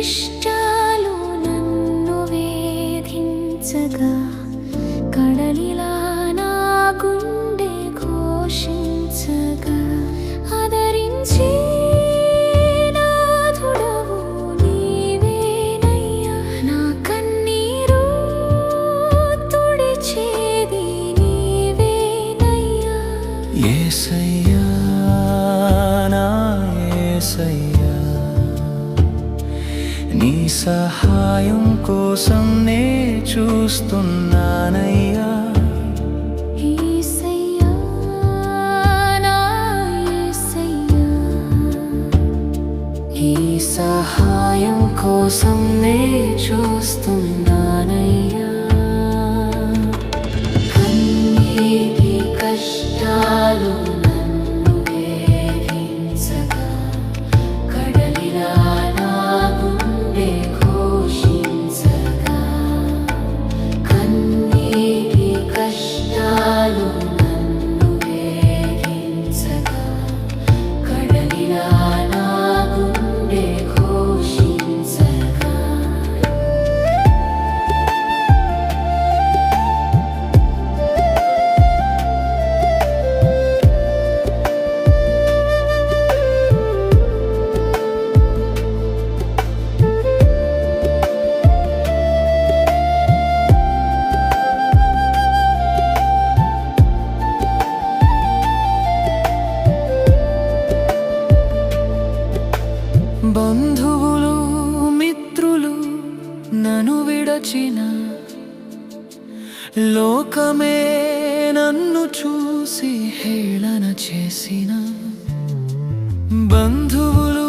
కష్టాలు నన్ను వేధించగా. నీ సహాయం కోసం నే చూస్తున్నానయ్యా. సహాయం కోసం నే చూస్తున్నానయ్యా. చూచిన లోకమే నన్ను చూసి హేళన చేసిన. బంధువులు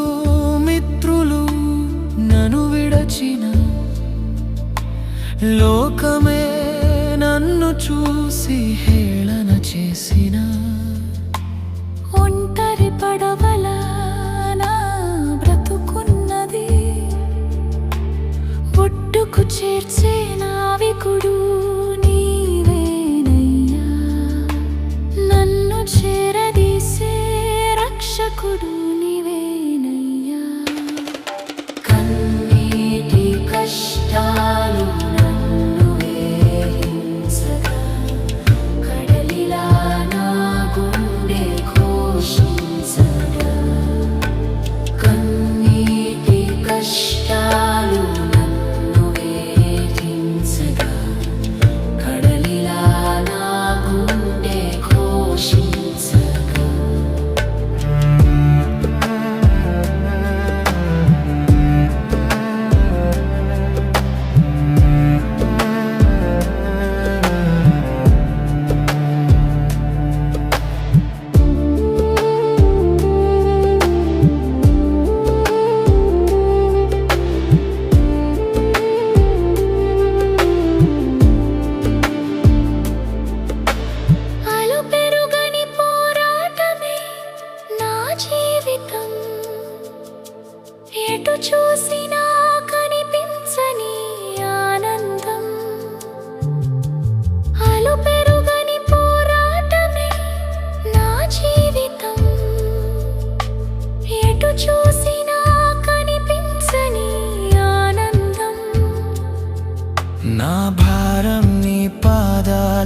మిత్రులు నన్ను విడచిన. లోకమే నన్ను చూసి హేళన చేసినా.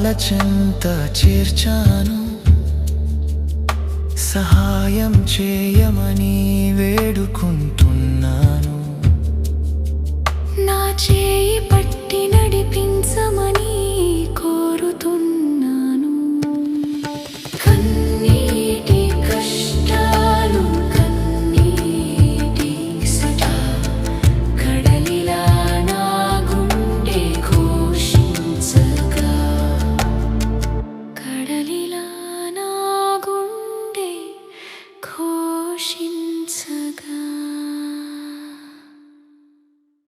పాదాల చెంత చేర్చాను. సహాయం చేయమని వేడుకుంటున్నాను. నా చే